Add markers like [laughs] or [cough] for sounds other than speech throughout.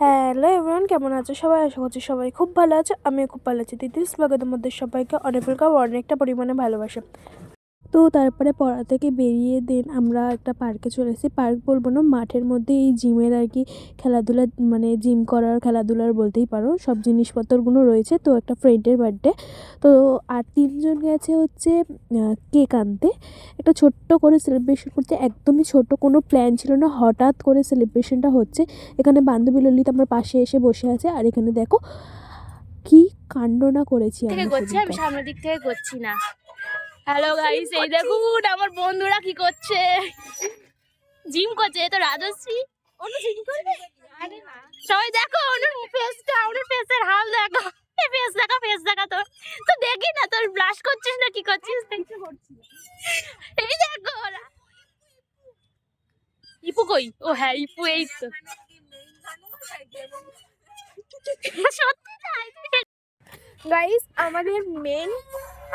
Hello everyone, কেমন আছো সবাই? আশা করছি সবাই খুব ভালো আছে। আমিও খুব ভালো আছি। দিদিস স্বাগতের মধ্যে সবাইকে অনেক প্রকার অনেকটা পরিমাণে ভালোবাসা। তো তারপরে পড়া থেকে বেরিয়ে দেন আমরা একটা পার্কে চলে এসেছি। পার্ক বলব না মাঠের মধ্যে এই জিমের আর কি খেলাধুলা মানে জিম করার খেলাধুলার বলতেই পারো সব জিনিসপত্রগুলো রয়েছে। তো একটা ফ্রেন্ডের বার্থডে তো আর তিনজন গেছে হচ্ছে কেক আনতে। একটা ছোট্ট করে সেলিব্রেশন করতে একদমই ছোট কোনো প্ল্যান ছিল না। হঠাৎ করে সেলিব্রেশনটা হচ্ছে এখানে বান্ধবী ললিত আমার পাশে এসে বসে আছে। আর এখানে দেখো কি কাণ্ড না করেছি আমি সামনের দিক থেকে করছি না। হ্যালো গাইস এই দেখুন আমার বন্ধুরা কি করছে? জিম করছে তো রাজশ্রী। অনু জিম করবে? সবাই দেখো অনুর ফেসটা অনুর ফেসের হাল দেখো। ফেস দেখা ফেস দেখা তোর। তো দেখি না তোর ব্লাশ করছিস না কি করছিস? এই দেখো। ইপু কই? ও হ্যাঁ ইপু এই তো। সত্যি গাইস আমাদের মেন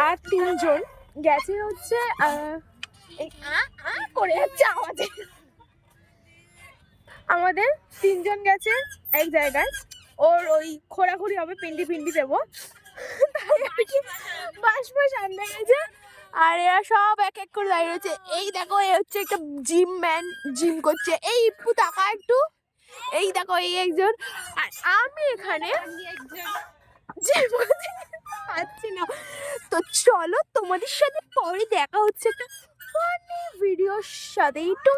আর তিনজন গেছে হচ্ছে করে যাচ্ছে আমাদের। আমাদের তিনজন গেছে এক জায়গায়। ওর ওই খোরাখুরি হবে, পিন্ডি পিন্ডি দেবো। তাই বাস বাস আনতে গেছে। আর এরা সব এক এক করে দাঁড়িয়ে রয়েছে। এই দেখো, এ হচ্ছে একটা জিম ম্যান, জিম করছে। এই ইপ্পু টাকা একটু। এই দেখো, এই একজন। আর আমি এখানে করতে পারছি না। তো চলো তোমাদের সাথে পরে দেখা হচ্ছে একটা ভিডিওর সাথে একটু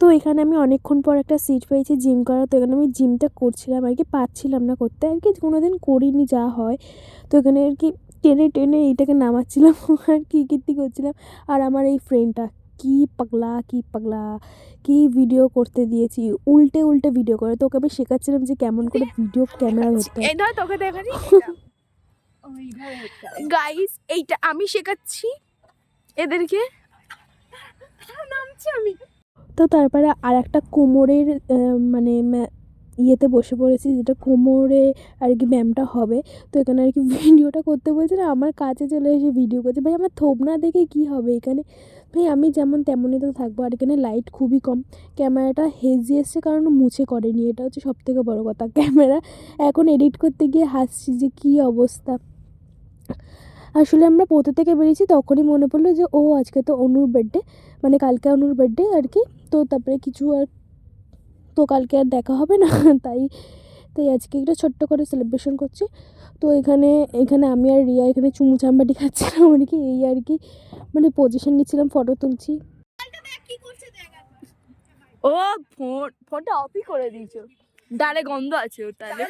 তো এখানে আমি অনেকক্ষণ পর একটা সিট পেয়েছি জিম করার। তো এখানে আমি জিমটা করছিলাম আর কি, পাচ্ছিলাম না করতে। আর কি কোনোদিন করিনি যা হয়। তো এখানে আর কি টেনে টেনে এইটাকে নামাচ্ছিলাম, [laughs] আর কি কীর্তি করছিলাম। আর আমার এই ফ্রেন্ডটা কি পাগলা কি পাগলা কি ভিডিও করতে দিয়েছি উল্টে উল্টে ভিডিও করে। তোকে আমি শেখাচ্ছিলাম যে কেমন করে ভিডিও ক্যামেরা ধরতে হয়। এই ধর তোকে দেখানি গাইস [laughs] এইটা আমি শেখাচ্ছি এদেরকে। নামছি আমি। তো তারপরে আর একটা কোমরের মানে ইয়েতে বসে পড়েছি যেটা কোমরে আর কি ব্যায়ামটা হবে। তো এখানে আর কি ভিডিওটা করতে বলছে না, আমার কাছে চলে এসে ভিডিও করছে, ভাই, আমার থোপ না দেখে কি হবে এখানে? ভাই, আমি যেমন তেমনই তো থাকব, আর এখানে লাইট খুবই কম। ক্যামেরাটা হেজি এসছে কারণ মুছে করেনি, এটা হচ্ছে সব থেকে বড়ো কথা। ক্যামেরা এখন এডিট করতে গিয়ে হাসছি যে কী অবস্থা? আসলে আমরা পোতে থেকে বেরিয়েছি, তখনই মনে পড়ল যে, ও, আজকে তো অনুর বার্থডে মানে কালকে অনুর বার্থডে আর কি। তো তারপরে কিছু আর তো কালকে আর দেখা হবে না [laughs] তাই তাই আজকে একটা ছোট্ট করে সেলিব্রেশন করছি। তো এখানে এখানে আমি আর রিয়া এখানে চুমু চাম্বাটি খাচ্ছিলাম আর কি এই আর কি মানে পজিশন নিচ্ছিলাম ফটো তুলছি। ও ফোন ফোনটা অফই করে দিয়েছ। ডালে গন্ধ আছে ওর তাহলে।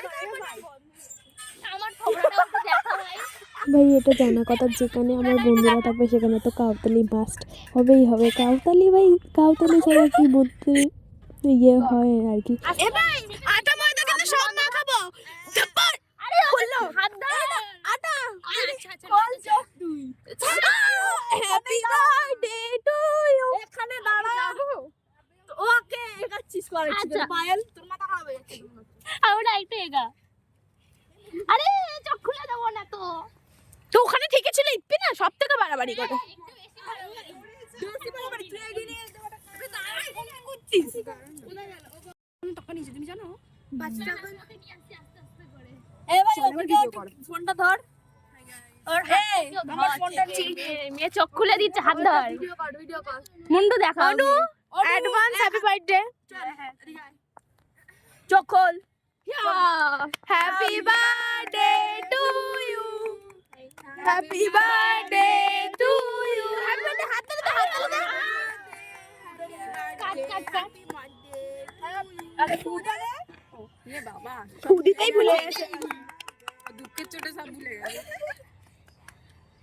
ভাই এটা জানা কথা যেখানে আমার বন্ধুরা থাকবে সেখানে তো কাউতালি মাস্ট হবেই হবে। কাউতালি ভাই কাউতালি ছাড়া কি বলতে ইয়ে হয় আর কি। আটা ময়দা কিন্তু সব না খাব থাপ্পড় আরে বলল। হাত দাও আটা। কল চোখ তুই হ্যাপি বার্থডে টু ইউ এখানে দাঁড়া ওকে এগাচ্ছিস করে। পায়েল। তোর মাথা খারাপ হয়ে যাচ্ছে আমরা একটু এগা। আরে চোখ খুলে দেবো না তো। তো ওখানে ছিল ইপ্পি না? সব থেকে বাড়াবাড়ি করে একটু বেশি বাড়াবাড়ি ফোনটা ধর। মেয়ে চোখ খুলে দিচ্ছে হাত ধর। মুন্ডু দেখা অ্যাডভান্স হ্যাপি বার্থডে চোখ খোল। Happy birthday to you happy birthday to you happy birthday হাত তালে হাত তালে কাট কাট কাট। আরে ফুটালে এ বাবা ফুডিতেই ভুলে গেছে। দুঃখের চোটে সব ভুলে গেল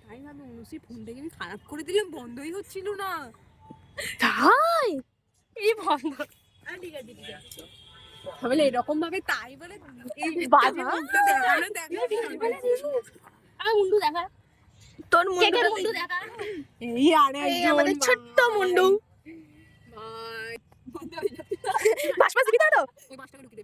তাই ভাবে অনুষি ফোনটাকে আমি খারাপ করে দিলাম বন্ধই হচ্ছিল না। তাই? এই বন্ধ? তাহলে এরকম ভাবে তাই বলে দেখানো দেখানো মুন্ডু দেখা। তোর মুন্ডু মুন্ডু দেখা। এই আরে আমাদের ছোট্ট মুন্ডু। ভাই বাস বাস দিবি তো? ওই বাসটাকে ঢুকিয়ে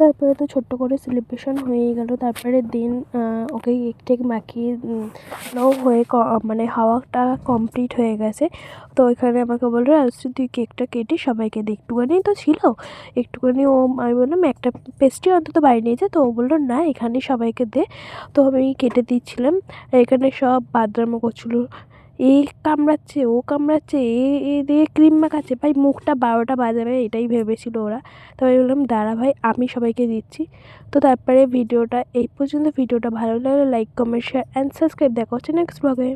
তারপরে তো ছোট্ট করে সেলিব্রেশন হয়ে গেল। তারপরে দিন ওকে কেক টেক মাখিয়ে নাও হয়ে মানে হাওয়াটা কমপ্লিট হয়ে গেছে। তো ওইখানে আমাকে বলল রাজশ্রী তুই কেকটা কেটে সবাইকে দে। একটুখানি তো ছিল। একটুখানি ও, আমি বললাম, একটা পেস্ট্রি অন্তত বাড়ি নিয়ে যা। তো ও বলল, না, এখানে সবাইকে দে। তো আমি কেটে দিচ্ছিলাম। এখানে সব বাদরামো করছিল। এ কামড়াচ্ছে, ও কামড়াচ্ছে, এ এ দিয়ে ক্রিম মাখাচ্ছে। ভাই, মুখটা বারোটা বাজাবে এটাই ভেবেছিল ওরা। তো আমি বললাম, দাঁড়া ভাই, আমি সবাইকে দিচ্ছি। তো তারপরে ভিডিওটা এই পর্যন্ত। ভিডিওটা ভালো লাগলে like, comment share and subscribe দেখা হচ্ছে নেক্সট ব্লগে